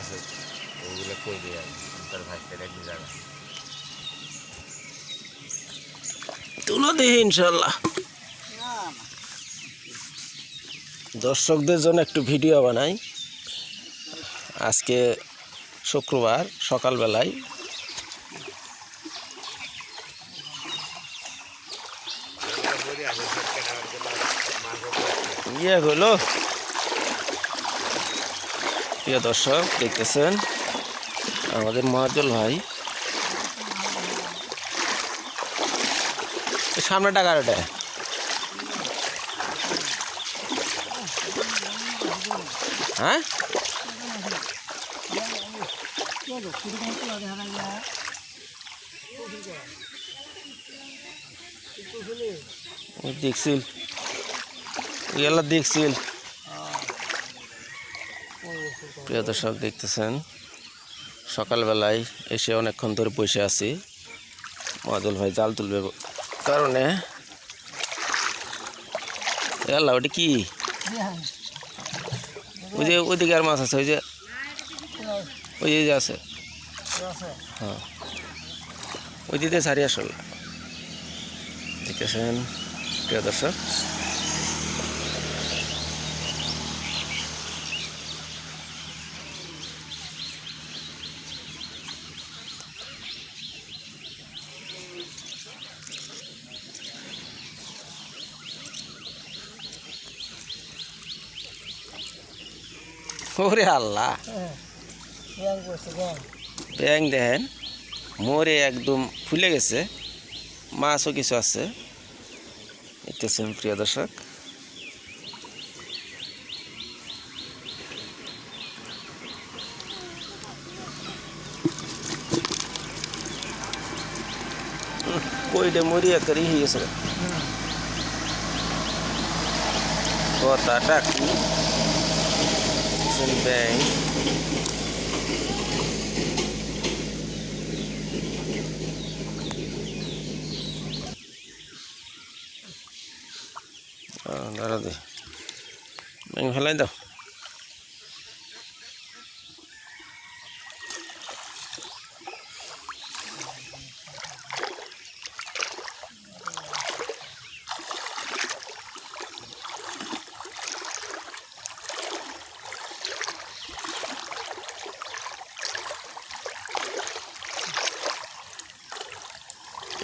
আছে ওইগুলো কই দিয়ে দর্শকদের জন্য একটু ভিডিও বানাই। আজকে শুক্রবার সকালবেলায়। ইয়ে হলো প্রিয় দর্শক দেখতেছেন? আমাদের মহাজল ভাই। সামনে সামনেটা কারোটা হ্যাঁ? দেখছিল দেখছিল প্রিয় দর্শক, দেখতেছেন, সকালবেলায় এসে অনেকক্ষণ ধরে বসে আছি। মহাদুল ভাই জাল তুলবে কারণে। আল্লাহ, ওটা কি? ওই যে ওইদিকে আর মাছ আছে, ওই যে ওই যে আছে। হ্যাঁ। ওই দিকে সারি আসলে। দেখতেছেন, প্রিয় দর্শক ওরে আল্লাহ। ব্যাং দেখেন মোরে একদম ফুলে গেছে, মাছও কিছু আছে। দেখতেছেন প্রিয় দর্শক। কইটা মরিয়া করি হয়েছে কথা ডাকি ব্যাং দাঁড়া দে ব্যাং ফেলাই দাও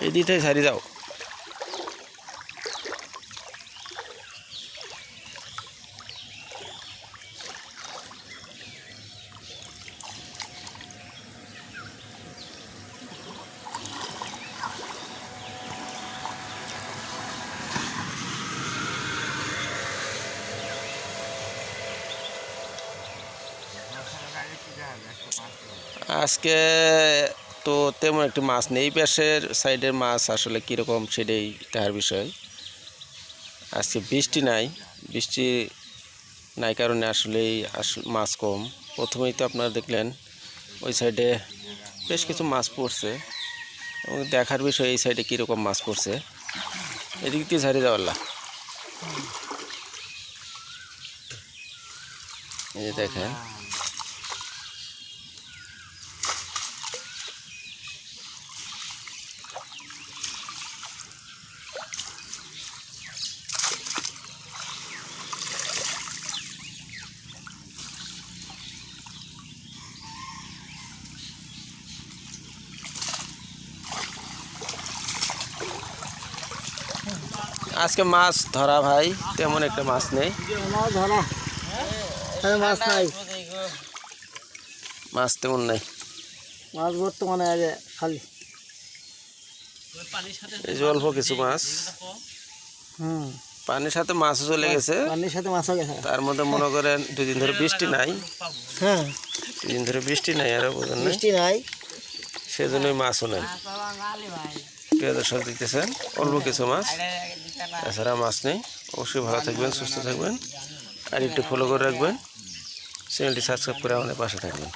এই দিতে সারি যাও। আজকে তো তেমন একটি মাছ নেই। পাশের সাইডের মাছ আসলে কীরকম সেটাই দেখার বিষয়। আজকে বৃষ্টি নাই। বৃষ্টি নাই কারণে আসলেই আস- মাছ কম। প্রথমেই তো আপনারা দেখলেন, ওই সাইডে বেশ কিছু মাছ পড়ছে। এবং দেখার বিষয়, এই সাইডে কীরকম মাছ পড়ছে। এদিক দিয়ে ঝাড়ি যাওয়াল্লা এই দেখেন। আজকে মাছ ধরা ভাই, তেমন একটা মাছ নেই। মাছ নাই মাছ তেমন নেই। মাছ বর্তমানে আগে খালি এই যে অল্প কিছু মাছ। হুম পানির সাথে মাছও চলে গেছে। পানির সাথে মাছও গেছে তার মধ্যে মনে করেন দুদিন ধরে বৃষ্টি নাই। হ্যাঁ দুদিন ধরে বৃষ্টি নাই, আরও বোঝেন নাই। সেজন্যই মাছও নেই। প্রিয় দর্শক দেখতেছেন, অল্প কিছু মাছ। তাছাড়া মাছ নেই। অবশ্যই ভালো থাকবেন সুস্থ থাকবেন। আর একটু ফলো করে রাখবেন। চ্যানেলটি সাবস্ক্রাইব করে আমাদের পাশে থাকবেন।